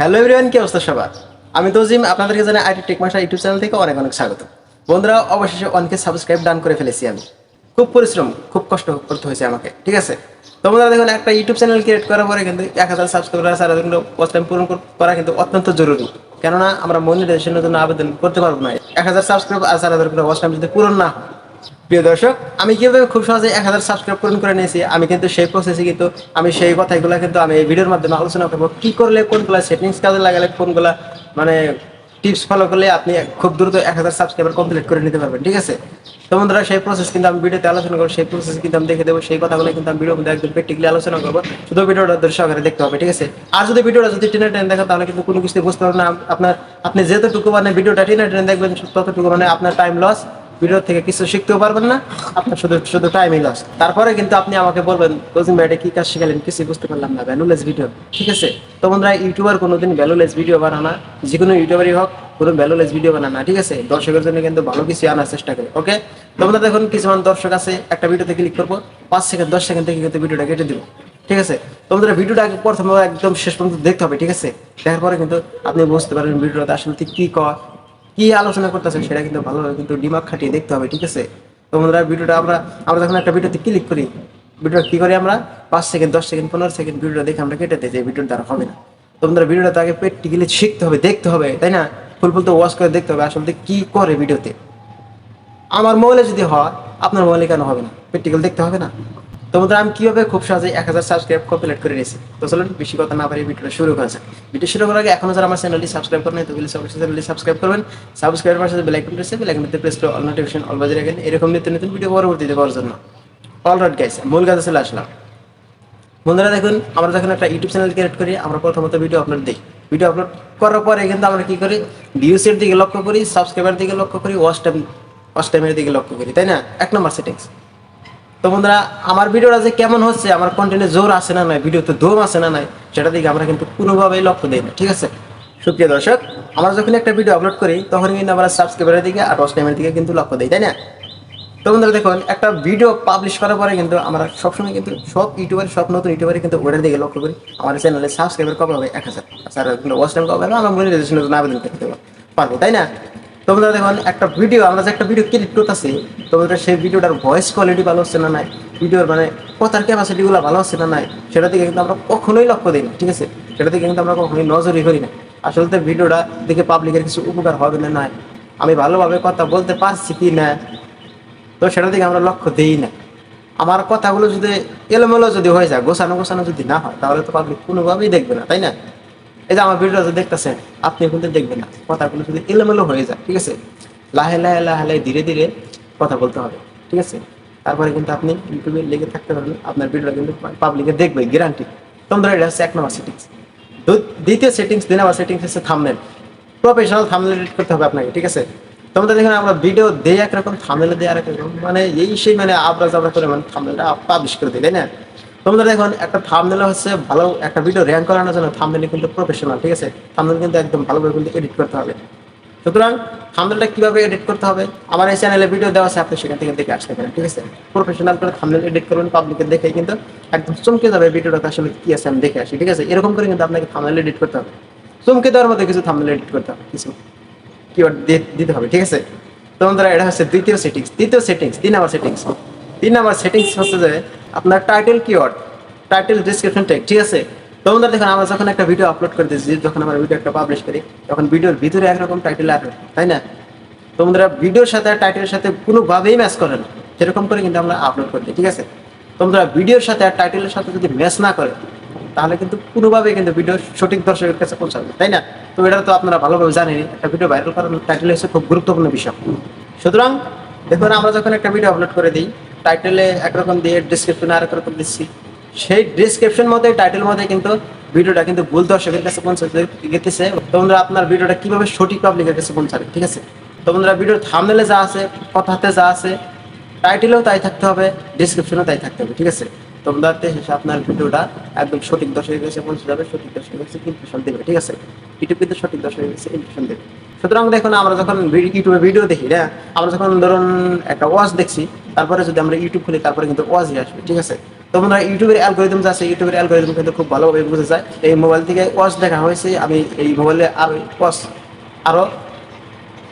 Hello everyone, কি অবস্থা সবার? আমি তজিম, আপনাদেরকে জানাই আইটি টেক মাসা ইউটিউব চ্যানেল থেকে অনেক অনেক স্বাগত। বন্ধুরা, অবশেষে অনেকে সাবস্ক্রাইব ডান করে ফেলেছি আমি। খুব পরিশ্রম, খুব কষ্ট করতে হয়েছে আমাকে, ঠিক আছে? তো বন্ধুরা, দেখুন, একটা ইউটিউব চ্যানেল ক্রিয়েট করার পরে কিন্তু এক হাজার সাবস্ক্রাইবার সারা দিন পূরণ করা কিন্তু অত্যন্ত জরুরি। কেননা, আমরা মনিটাইজেশনের জন্য আবেদন করতে পারব না। এক হাজার সাবস্ক্রাইব আর সারা দিন যদি পূরণ না হয় প্রিয় দর্শক, আমি কীভাবে খুব সহজে এক হাজার সাবস্ক্রাইব পূরণ করে নিয়েছি, আমি কিন্তু সেই প্রসেসে কিন্তু, আমি সেই কথাগুলো কিন্তু আমি এই ভিডিওর মাধ্যমে আলোচনা করব। কি করলে, কোনগুলা সেটিংস কাজে লাগালে, কোনগুলা মানে টিপস ফলো করলে আপনি খুব দ্রুত এক হাজার সাবস্ক্রাইবার কমপ্লিট করে নিতে পারবেন, ঠিক আছে? তো বন্ধুরা, সেই প্রসেস কিন্তু আমি ভিডিওতে আলোচনা করব, সেই প্রসেস কিন্তু আমি দেখে দেবো, সেই কথাগুলো কিন্তু আমি ভিডিওর মধ্যে একদম প্র্যাকটিক্যালি আলোচনা করব। শুধু ভিডিওটা ধরে সহকারে দেখতে হবে, ঠিক আছে? আর যদি ভিডিওটা যদি টেনে টেনে দেখেন তাহলে কিন্তু কোনো কিছু বুঝতে পারবেন না। আপনার, আপনি যেতটুকু মানে ভিডিওটা টেনে টেনে দেখবেন, ততটুকু মানে আপনার টাইম লস ভিডিও থেকে কিছু শিখতেও পারবেন না। আপনার শুধু শুধু টাইমই লস তারপরে কিন্তু আপনি আমাকে বলবেন কোচিং ভাই, এটা কি কাজ শিখালেন? কিছু বুঝতে পারলাম না। ভ্যালুলেস ভিডিও ঠিক আছে? তো বন্ধুরা ইউটিউবার কোনোদিন ভ্যালুলেস ভিডিও বানানা যে কোনো ইউটিউবারই হোক, কোনো ভ্যালুলেস ভিডিও বানানা ঠিক আছে? দর্শকের জন্য কিন্তু ভালো কিছু আনার চেষ্টা করে ওকে তোমরা দেখুন, কিছুমান দর্শক আছে, একটা ভিডিওতে ক্লিক করব। পাঁচ সেকেন্ড দশ সেকেন্ড থেকে কিন্তু ভিডিওটা কেটে দিব। ঠিক আছে? তোমাদের ভিডিওটা প্রথমে একদম শেষ পর্যন্ত দেখতে হবে, ঠিক আছে? দেখার পরে কিন্তু আপনি বুঝতে পারবেন ভিডিওটা আসলে ঠিক কি কর কি আলোচনা করতেছে সেটা কিন্তু ভালোভাবে কিন্তু ডিমাক খাটিয়ে দেখতে হবে, ঠিক আছে? তো বন্ধুরা, ভিডিওটা আমরা আমরা যখন একটা ভিডিওতে ক্লিক করি, ভিডিওটা কি করি আমরা? পাঁচ সেকেন্ড, দশ সেকেন্ড, পনেরো সেকেন্ড ভিডিওটা দেখে আমরা কেটে দিই, যে ভিডিওর দ্বারা হবে না। তো বন্ধুরা, ভিডিওটা তো আগে প্র্যাকটিক্যালি শিখতে হবে, দেখতে হবে, তাই না? ফুল ফুল তো ওয়াশ করে দেখতে হবে, আসলে কি করে ভিডিওতে? আমার মোবাইলে যদি হয়, আপনার মোবাইলে কেন হবে না? প্র্যাকটিক্যাল দেখতে হবে না? তো আমি খুব সহজে এক হাজার সাবস্ক্রাইব কমপ্লিট করে নিয়েছি? তো চলুন, বেশি কথা না পারি শুরু ভিডিও শুরু করার আগে এখনও যারা আমার চ্যানেলটি সাবস্ক্রাইব করেন তো প্লিজ অবশ্যই চ্যানেলটি সাবস্ক্রাইব করবেন। সাবস্ক্রাইব পাশে বেল আইকন রয়েছে বেল আইকনতে প্রেস করে অল নোটিফিকেশন অল বাজে রাখেন এরকম নিত্য নতুন ভিডিও পরবর্তীতে জন্য। অলরাইট গাইস মূল কাজে চলে আসলাম। বন্ধুরা, দেখুন, আমরা যখন একটা ইউটিউব চ্যানেল ক্রিয়েট করি, আমরা প্রথমত ভিডিও আপলোড দিই। ভিডিও আপলোড করার পরে কিন্তু আমরা কি করি? ভিউসের দিকে লক্ষ্য করি সাবস্ক্রাইবার দিকে লক্ষ্য করি ওয়াচ টাইম দিকে লক্ষ্য করি, তাই না? এক নম্বর সেটিংস তো বন্ধুরা, আমার ভিডিওটা যে কেমন হচ্ছে, আমার কন্টেন্টে জোর আছে না নাই, ভিডিওতে দম আছে না নাই, সেটা দিকে আমরা কিন্তু পুরোভাবেই লক্ষ্য দিই না, ঠিক আছে? সুপ্রিয় দর্শক, আমরা যখন একটা ভিডিও আপলোড করি তখন কিন্তু আমরা সাবস্ক্রাইবারের দিকে আর ওয়াচ টাইমের দিকে কিন্তু লক্ষ্য দিই, তাই না? তো বন্ধুরা, দেখুন, একটা ভিডিও পাবলিশ করার পরে কিন্তু আমরা সবসময় কিন্তু সব ইউটিউবার সব নতুন ইউটিউবারে কিন্তু ওটার দিকে লক্ষ্য করি। আমার চ্যানেলে সাবস্ক্রাইবার কবে হবে? এক হাজার। স্যার ওয়াচ টাইম কবে হবে? আমরা আবেদন করতে পারব, তাই না? তো বন্ধুরা দেখুন, একটা ভিডিও আমরা যে একটা ভিডিও ক্রিয়েট করতেছি তো বন্ধুরা সেই ভিডিওটার ভয়েস কোয়ালিটি ভালো হচ্ছে না নাই? ভিডিওর মানে কথার ক্যাপাসিটিগুলো ভালো হচ্ছে না নাই? সেটা দিকে কিন্তু আমরা কখনোই লক্ষ্য দিই না, ঠিক আছে? সেটা দিকে কিন্তু আমরা কখনোই নজরই করি না। আসলে তো ভিডিওটা দেখে পাবলিকের কিছু উপকার হবে না নাই? আমি ভালোভাবে কথা বলতে পারছি কি না? তো সেটা দিকে আমরা লক্ষ্য দিই না। আমার কথাগুলো যদি এলোমেলো যদি হয়ে যায়, গোছানো গোছানো যদি না হয়, তাহলে তো পাবলিক কোনোভাবেই দেখবে না, তাই না? এই যে আমার ভিডিওটা যে দেখতেছেন, আপনি কিন্তু দেখবেন না, কথাগুলো যদি এলোমেলো হয়ে যায়, ঠিক আছে? লাহে লাহে লাহে লাহে ধীরে ধীরে কথা বলতে হবে, ঠিক আছে? তারপরে কিন্তু আপনি ইউটিউবে লেগে থাকতে পারবেন, আপনার ভিডিওটা কিন্তু পাবলিকে দেখবে গ্যারান্টি তোমরা এটা হচ্ছে এক নম্বর সেটিংস দ্বিতীয় সেটিংস দুই নম্বর সেটিংস হচ্ছে থামনেল প্রফেশনাল থামনেল এডিট করতে হবে আপনাকে, ঠিক আছে? তোমরা দেখেন আমরা ভিডিও দেই একরকম থামনেল দেয় রকম মানে এই সেই মানে আবরা জাবরা করে মানে থামনেলটা পাবলিশ করে দিই, তাই না? তোমরা দেখুন একটা থামনেল হচ্ছে ভালো একটা ভিডিও র্যাঙ্ক করানোর জন্য থামনেল কিন্তু প্রফেশনাল ঠিক আছে? থামনেল কিন্তু একদম ভালোভাবে কিন্তু এডিট করতে হবে। সুতরাং থামনেলটা কীভাবে এডিট করতে হবে? আমার এই চ্যানেলে ভিডিও দেওয়া আছে, আপনি সেখান থেকে দেখে আসতে পারেন, ঠিক আছে? প্রফেশনাল করে থামনেল এডিট করবেন পাবলিকে দেখে কিন্তু একদম চমকে যাবে ভিডিওটাতে আসলে কি আছে আমি দেখে আসি, ঠিক আছে? এরকম করে কিন্তু আপনাকে থামনেল এডিট করতে হবে। চমকে দেওয়ার মধ্যে কিছু থামনেল এডিট করতে হবে, কিছু কিওয়ার্ড দিতে হবে, ঠিক আছে? তো বন্ধুরা, এটা হচ্ছে দ্বিতীয় সেটিংস তৃতীয় সেটিংস তিন নাম্বার সেটিংস তিন নাম্বার সেটিংস হচ্ছে যে আপনার title keyword title description tag ঠিক আছে? তো বন্ধুরা দেখুন, আমরা যখন একটা ভিডিও আপলোড করে দিচ্ছি যখন আমরা ভিডিও একটা পাবলিশ করি, তখন ভিডিওর ভিতরে একরকম টাইটেল আসবে তাই না? তো বন্ধুরা ভিডিওর সাথে আর টাইটেলের সাথে কোনোভাবেই ম্যাচ করে না। সেরকম করে কিন্তু আমরা আপলোড করি ঠিক আছে? তো বন্ধুরা ভিডিওর সাথে আর টাইটেলের সাথে যদি ম্যাচ না করে, তাহলে কিন্তু কোনোভাবেই কিন্তু ভিডিও সঠিক দর্শকের কাছে পৌঁছাবে তাই না? তো এটা তো আপনারা ভালোভাবে জানেন একটা ভিডিও ভাইরাল করার টাইটেল হচ্ছে খুব গুরুত্বপূর্ণ বিষয়। সুতরাং, দেখুন, আমরা যখন একটা ভিডিও আপলোড করে দিই টাইটেলে একরকম দিয়ে ডিসক্রিপশনে আরেক রকম দিচ্ছি। সেই ডিসক্রিপশন মধ্যে টাইটেল মধ্যে কিন্তু ভিডিওটা কিন্তু ভুল দর্শকের কাছে পৌঁছাতে গেতেছে। তো বন্ধুরা আপনার ভিডিওটা কীভাবে সঠিক পাবলিকের কাছে পৌঁছাবে, ঠিক আছে? তো বন্ধুরা ভিডিওর থামনেলে যা আছে, কথাতে যা আছে টাইটেলেও তাই থাকতে হবে ডিসক্রিপশনেও তাই থাকতে হবে, ঠিক আছে? তোমরা শেষে আপনার ভিডিওটা একদম সঠিক দর্শকের কাছে পৌঁছে যাবে সঠিক দর্শকের কাছে ইমপ্রেশন দেবে, ঠিক আছে? ইউটিউব কিন্তু সঠিক দর্শকের কাছে ইমপ্রেশন দেবে। সুতরাং দেখুন, আমরা যখন ইউটিউবে ভিডিও দেখি না আমরা যখন ধরুন একটা ওয়াচ দেখছি, তারপরে যদি আমরা ইউটিউব খুলি, তারপরে কিন্তু ওয়াচই আসবে, ঠিক আছে? তো ইউটিউবের অ্যালগোরিদম আছে, ইউটিউবের অ্যালগোরিদম কিন্তু খুব ভালোভাবে বুঝে যায়। এই মোবাইল থেকে ওয়াচ দেখা হয়েছে, আমি এই মোবাইলে আরও ওয়াচ আরও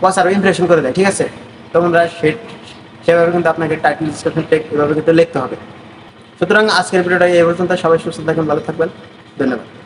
ওয়াচ আরও ইমপ্রেশন করে দেয়, ঠিক আছে? তো সে সেভাবে কিন্তু আপনাকে টাইটেল ডিসক্রিপশন টেক এভাবে কিন্তু লিখতে হবে। সুতরাং আজকের ভিডিওটা এই পর্যন্ত, সবাই সুস্থ থাকবেন ভালো থাকবেন, ধন্যবাদ।